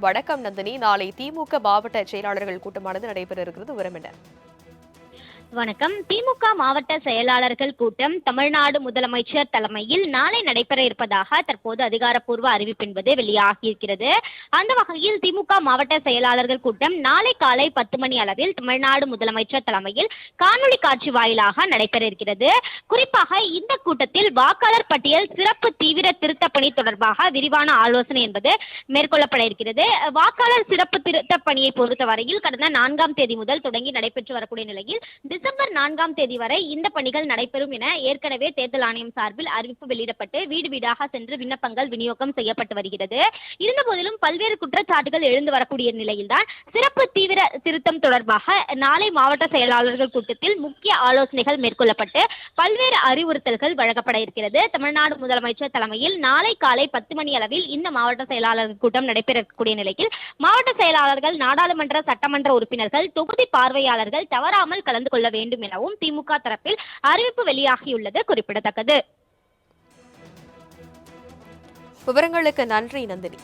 வணக்கம் நந்தினி. நாளை திமுக மாவட்ட செயலாளர்கள் கூட்டமானது நடைபெற இருக்கிறது. விவரம் என்ன? வணக்கம். திமுக மாவட்ட செயலாளர்கள் கூட்டம் தமிழ்நாடு முதலமைச்சர் தலைமையில் நாளை நடைபெற இருப்பதாக தற்போது அதிகாரப்பூர்வ அறிவிப்பு என்பது வெளியாகியிருக்கிறது. அந்த வகையில் திமுக மாவட்ட செயலாளர்கள் கூட்டம் நாளை காலை பத்து மணி அளவில் தமிழ்நாடு முதலமைச்சர் தலைமையில் காணொலி காட்சி வாயிலாக நடைபெற இருக்கிறது. குறிப்பாக இந்த கூட்டத்தில் வாக்காளர் பட்டியல் சிறப்பு தீவிர திருத்த பணி தொடர்பாக விரிவான ஆலோசனை என்பது மேற்கொள்ளப்பட இருக்கிறது. வாக்காளர் சிறப்பு திருத்த பணியை பொறுத்தவரையில் கடந்த நான்காம் தேதி முதல் தொடங்கி நடைபெற்று வரக்கூடிய நிலையில் டிசம்பர் நான்காம் தேதி வரை இந்த பணிகள் நடைபெறும் என ஏற்கனவே தேர்தல் ஆணையம் சார்பில் அறிவிப்பு வெளியிடப்பட்டு வீடு வீடாக சென்று விண்ணப்பங்கள் விநியோகம் செய்யப்பட்டு வருகிறது. இருந்தபோதிலும் பல்வேறு குற்றச்சாட்டுகள் எழுந்து வரக்கூடிய நிலையில்தான் சிறப்பு தீவிர திருத்தம் தொடர்பாக நாளை மாவட்ட செயலாளர்கள் கூட்டத்தில் முக்கிய ஆலோசனைகள் மேற்கொள்ளப்பட்டு பல்வேறு அறிவுறுத்தல்கள் வழங்கப்பட இருக்கிறது. தமிழ்நாடு முதலமைச்சர் தலைமையில் நாளை காலை பத்து மணி அளவில் இந்த மாவட்ட செயலாளர்கள் கூட்டம் நடைபெறக்கூடிய நிலையில் மாவட்ட செயலாளர்கள் நாடாளுமன்ற சட்டமன்ற உறுப்பினர்கள் தொகுதி பார்வையாளர்கள் தவறாமல் கலந்து கொள்ள வேண்டும் எனவும் திமுக தரப்பில் அறிவிப்பு வெளியாகியுள்ளது குறிப்பிடத்தக்கது. விவரங்களுக்கு நன்றி நந்தினி.